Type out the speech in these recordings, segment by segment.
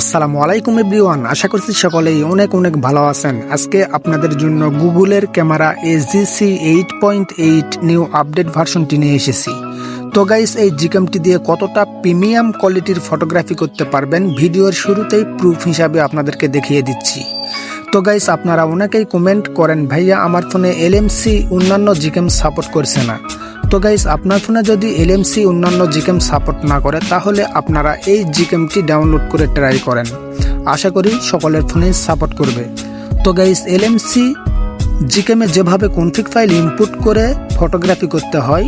আসসালামু আলাইকুম এভরিওয়ান, আশা করছি সকলেই অনেক অনেক ভালো আছেন। আজকে আপনাদের জন্য গুগলের camera SGC eight point eight new update ভার্সনটি নিয়ে এসেছি। তো গাইস এই জিকেমটি দিয়ে কতটা প্রিমিয়াম কোয়ালিটির ফটোগ্রাফি করতে পারবেন, ভিডিওর শুরুতেই প্রুফ হিসাবে আপনাদেরকে দেখিয়ে দিচ্ছি। তো গাইস আপনারা অনেকেই কমেন্ট করেন, ভাইয়া, আমার ফোনে এলএমসি অন্যান্য জিকেম সাপোর্ট করছে না। তো গাইস আপনার ফোনে যদি এলএমসি অন্যান্য জিকেম সাপোর্ট না করে, তাহলে আপনারা এই জিকেমটি ডাউনলোড করে ট্রাই করেন। আশা করি সকলের ফোনে সাপোর্ট করবে। তো গাইস এলএমসি জিকেমে যেভাবে কনফিগ ফাইল ইনপুট করে ফটোগ্রাফি করতে হয়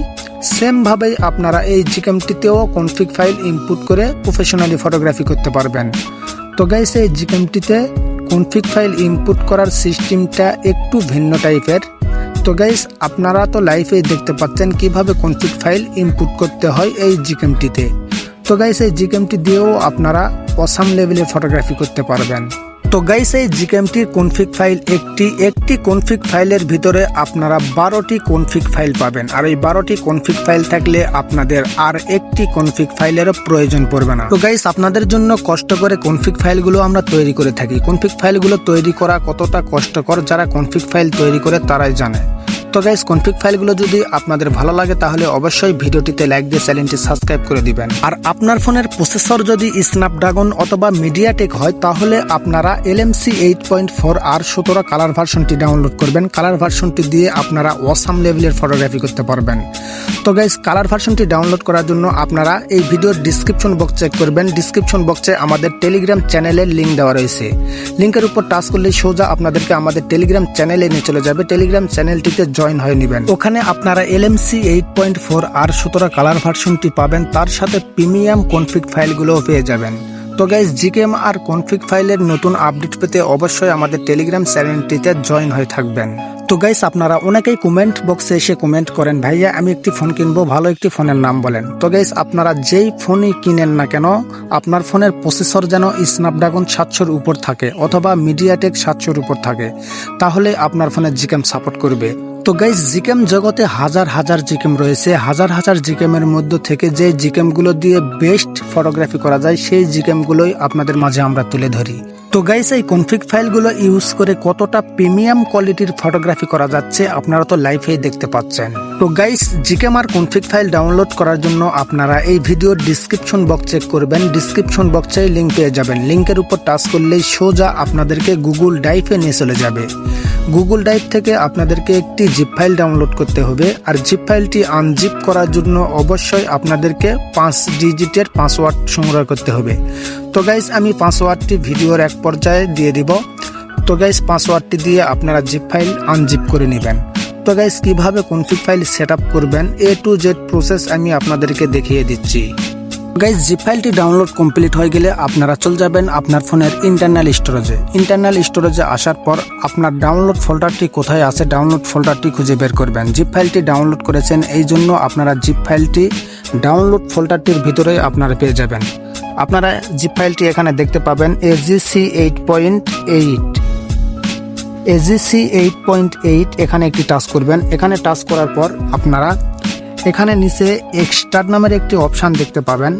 সেমভাবেই আপনারা এই জিকেমটিতেও কনফিক ফাইল ইনপুট করে প্রফেশনালি ফটোগ্রাফি করতে পারবেন। তো গাইস এই জিকেমটিতে কনফিগ ফাইল ইনপুট করার সিস্টেমটা একটু ভিন্ন টাইপের তো গাইস আপনারা তো লাইফেই দেখতে পাচ্ছেন কীভাবে কনফিগ ফাইল ইনপুট করতে হয় এই জিকেমটিতে তো গাইস এই জিকেমটি দিয়েও আপনারা অসাম লেভেলে ফটোগ্রাফি করতে পারবেন। তো গাইস এই জিকেমটির কনফিগ ফাইল একটি একটি কনফিগ ফাইলের ভিতরে আপনারা বারোটি কনফিগ ফাইল পাবেন। আর এই বারোটি কনফিগ ফাইল থাকলে আপনাদের আর একটি কনফিগ ফাইলেরও প্রয়োজন পড়বে না। তো গাইস আপনাদের জন্য কষ্ট করে কনফিগ ফাইলগুলো আমরা তৈরি করে থাকি। কনফিগ ফাইলগুলো তৈরি করা কতটা কষ্টকর, যারা কনফিগ ফাইল তৈরি করে তারাই জানে। তো গাইস কনফিগ ফাইলগুলো যদি আপনাদের ভালো লাগে, তাহলে অবশ্যই ভিডিওটিতে লাইক দিয়ে চ্যানেলটি সাবস্ক্রাইব করে দিবেন। আর আপনার ফোনের প্রসেসর যদি স্ন্যাপড্রাগন অথবা মিডিয়াটেক হয়, তাহলে আপনারা এলএমসি এইট পয়েন্ট ফোর আর সতেরো কালার ভার্সনটি ডাউনলোড করবেন। কালার ভার্সনটি দিয়ে আপনারা ওয়াসাম লেভেলের ফটোগ্রাফি করতে পারবেন। তো গাইস কালার ভার্সনটি ডাউনলোড করার জন্য আপনারা এই ভিডিওর ডিসক্রিপশন বক্স চেক করবেন। ডিসক্রিপশন বক্সে আমাদের টেলিগ্রাম চ্যানেলের লিঙ্ক দেওয়া রয়েছে। লিঙ্কের উপর টাচ করলে সোজা আপনাদেরকে আমাদের টেলিগ্রাম চ্যানেলে নিয়ে চলে যাবে। টেলিগ্রাম চ্যানেলটিতে জয়েন হয়ে নেবেন। ওখানে আপনারা এলএমসি এইট পয়েন্ট ফোর আর সতেরো কালার ভার্সনটি পাবেন, তার সাথে প্রিমিয়াম কনফিগ ফাইলগুলোও পেয়ে যাবেন। তো গাইজ জিকেম আর কনফিগ ফাইলের নতুন আপডেট পেতে অবশ্যই আমাদের টেলিগ্রাম চ্যানেলটিতে জয়েন হয়ে থাকবেন। তো গাইস আপনারা অনেকেই কমেন্ট বক্সে এসে কমেন্ট করেন, ভাইয়া, আমি একটি ফোন কিনবো, ভালো একটি ফোনের নাম বলেন। তো গাইস আপনারা যেই ফোনই কিনেন না কেন, আপনার ফোনের প্রসেসর যেন স্ন্যাপড্রাগন সাতশোর উপর থাকে, অথবা মিডিয়াটেক সাতশোর উপর থাকে, তাহলে আপনার ফোনের জিকেম সাপোর্ট করবে। তো গাইজ জিকেম জগতে হাজার হাজার জিকেম রয়েছে। হাজার হাজার জিকেমের মধ্য থেকে যে জিকেমগুলো দিয়ে বেস্ট ফটোগ্রাফি করা যায়, সেই জিকেমগুলোই আপনাদের মাঝে আমরা তুলে ধরি। তো গাইস এই কনফিগ ফাইলগুলো ইউজ করে কতটা প্রিমিয়াম কোয়ালিটির ফটোগ্রাফি করা যাচ্ছে আপনারা তো লাইভে দেখতে পাচ্ছেন। তো গাইস জিকেম আর কনফিগ ফাইল ডাউনলোড করার জন্য আপনারা এই ভিডিওর ডিসক্রিপশন বক্স চেক করবেন। ডিসক্রিপশন বক্সে লিঙ্ক পেয়ে যাবেন। লিঙ্কের উপর টাচ করলেই সোজা আপনাদেরকে গুগল ড্রাইভে নিয়ে চলে যাবে। গুগল ড্রাইভ থেকে আপনাদেরকে একটি জিপ ফাইল ডাউনলোড করতে হবে। আর জিপ ফাইলটি আনজিপ করার জন্য অবশ্যই আপনাদেরকে পাঁচ ডিজিটের পাসওয়ার্ড সংগ্রহ করতে হবে। তো গাইস আমি পাসওয়ার্ডটি ভিডিওর এক পর্যায়ে দিয়ে দিব। তো গাইস পাসওয়ার্ডটি দিয়ে আপনারা জিপ ফাইল আনজিপ করে নেবেন। তো গাইস কীভাবে কনফিগ ফাইল সেট করবেন এ টু জেড প্রসেস আমি আপনাদেরকে দেখিয়ে দিচ্ছি। গাইজ জিপ ফাইলটি ডাউনলোড কমপ্লিট হয়ে গেলে আপনারা চলে যাবেন আপনার ফোনের ইন্টারনাল স্টোরেজে ইন্টারনাল স্টোরেজে আসার পর আপনার ডাউনলোড ফোল্ডারটি কোথায় আছে ডাউনলোড ফোল্ডারটি খুঁজে বের করবেন। জিপ ফাইলটি ডাউনলোড করেছেন এই জন্য আপনারা জিপ ফাইলটি ডাউনলোড ফোল্ডারটির ভিতরে আপনারা পেয়ে যাবেন। আপনারা জিপ ফাইলটি এখানে দেখতে পাবেন AGC eight point eight AGC eight point eight এখানে একটি টাচ করবেন। এখানে টাচ করার পর আপনারা এখানে নিচে এক্সট্রার নামের একটি অপশান দেখতে পাবেন।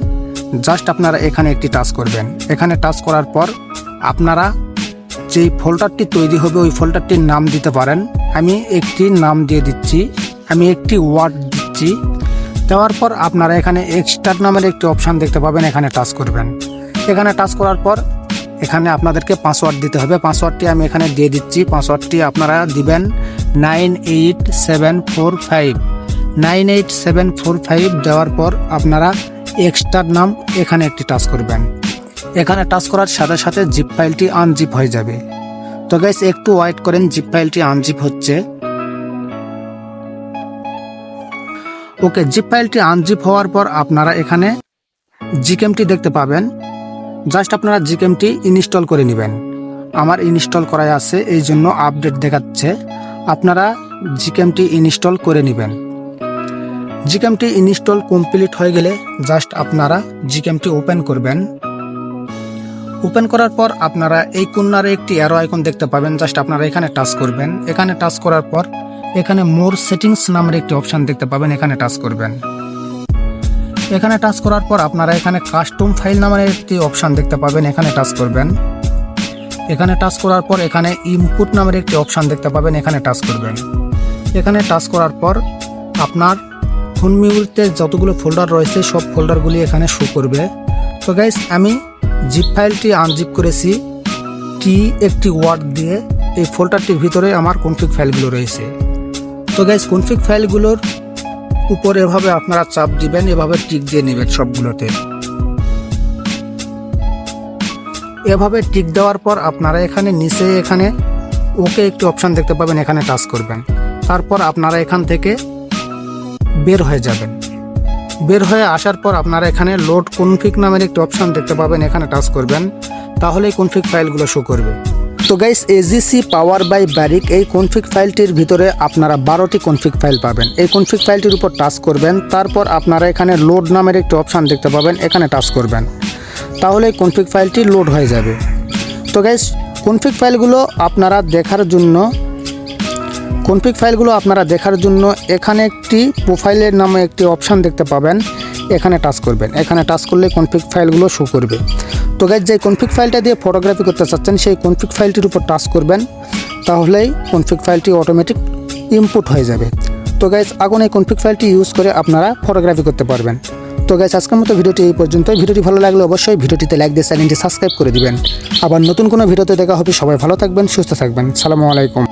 জাস্ট আপনারা এখানে একটি টাচ করবেন। এখানে টাচ করার পর আপনারা যেই ফোল্ডারটি তৈরি হবে, ওই ফোল্ডারটির নাম দিতে পারেন। আমি একটি নাম দিয়ে দিচ্ছি। আমি একটি ওয়ার্ড দিচ্ছি। দেওয়ার পর আপনারা এখানে এক্সট্রার নামের একটি অপশান দেখতে পাবেন, এখানে টাচ করবেন। এখানে টাচ করার পর এখানে আপনাদেরকে পাসওয়ার্ড দিতে হবে। পাসওয়ার্ডটি আমি এখানে দিয়ে দিচ্ছি। পাসওয়ার্ডটি আপনারা দিবেন nine eight seven four five nine eight seven four five দেওয়ার পর আপনারা এক্সট্রার নাম এখানে একটি টাচ করবেন। এখানে টাচ করার সাথে সাথে জিপ ফাইলটি আনজিপ হয়ে যাবে। তো গাইস একটু ওয়েট করেন। জিপ ফাইলটি আনজিপ হচ্ছে। ওকে জিপ ফাইলটি আনজিপ হওয়ার পর আপনারা এখানে জিকেমটি দেখতে পাবেন। জাস্ট আপনারা জিকেমটি ইনস্টল করে নেবেন। আমার ইনস্টল করাই আছে, এই জন্য আপডেট দেখাচ্ছে। আপনারা জিকেমটি ইনস্টল করে নেবেন। জিকেমটি ইনস্টল কমপ্লিট হয়ে গেলে জাস্ট আপনারা জিকেমটি ওপেন করবেন। ওপেন করার পর আপনারা এই কর্নারে একটি অ্যারো আইকন দেখতে পাবেন। জাস্ট আপনারা এখানে টাচ করবেন। এখানে টাচ করার পর এখানে মোর সেটিংস নামের একটি অপশন দেখতে পাবেন, এখানে টাচ করবেন। এখানে টাচ করার পর আপনারা এখানে কাস্টম ফাইল নামের একটি অপশান দেখতে পাবেন, এখানে টাচ করবেন। এখানে টাচ করার পর এখানে ইনপুট নামের একটি অপশান দেখতে পাবেন, এখানে টাচ করবেন। এখানে টাচ করার পর আপনার ফোন মিউরিতে যতগুলো ফোল্ডার রয়েছে, সব ফোল্ডারগুলি এখানে শো করবে। তো গাইস আমি জিপ ফাইলটি আনজিপ করেছি টি একটি ওয়ার্ড দিয়ে এই ফোল্ডারটির ভিতরে আমার কনফিগ ফাইলগুলো রয়েছে। তো গাইস কনফিগ ফাইলগুলোর উপর এভাবে আপনারা চাপ দিবেন, এভাবে টিক দিয়ে নেবেন সবগুলোতে। এভাবে টিক দেওয়ার পর আপনারা এখানে, নিচে এখানে ওকে একটি অপশান দেখতে পাবেন, এখানে টাচ করবেন। তারপর আপনারা এখান থেকে বের হয়ে যাবেন। বের হয়ে আসার পর আপনারা এখানে লোড কনফিগ নামের একটি অপশান দেখতে পাবেন, এখানে টাচ করবেন। তাহলেই কনফিগ ফাইলগুলো শো করবে। তো গাইস এজিসি পাওয়ার বাই ব্যারিক এই কনফিগ ফাইলটির ভিতরে আপনারা বারোটি কনফিগ ফাইল পাবেন। এই কনফিগ ফাইলটির উপর টাচ করবেন, তারপর আপনারা এখানে লোড নামের একটি অপশান দেখতে পাবেন, এখানে টাচ করবেন। তাহলে কনফিক ফাইলটি লোড হয়ে যাবে। তো গাইস কনফিগ ফাইলগুলো আপনারা দেখার জন্য কনফিগ ফাইলগুলো আপনারা দেখার জন্য এখানে একটি প্রোফাইলের নামে একটি অপশান দেখতে পাবেন, এখানে টাচ করবেন। এখানে টাচ করলে কনফিগ ফাইলগুলো শো করবে। তো গাইজ যে কনফিগ ফাইলটা দিয়ে ফটোগ্রাফি করতে চাচ্ছেন, সেই কনফিগ ফাইলটির উপর টাচ করবেন। তাহলেই কনফিগ ফাইলটি অটোমেটিক ইনপুট হয়ে যাবে। তো গাইজ আগুন এই কনফিগ ফাইলটি ইউজ করে আপনারা ফটোগ্রাফি করতে পারবেন। তো গাইজ আজকের মতো ভিডিওটি এই পর্যন্ত ভিডিওটি ভালো লাগলে অবশ্যই ভিডিওটিতে লাইক দিয়ে চ্যানেলটি সাবস্ক্রাইব করে দিবেন। আবার নতুন কোনো ভিডিওতে দেখা হবে। সবাই ভালো থাকবেন, সুস্থ থাকবেন। সালামু আলাইকুম।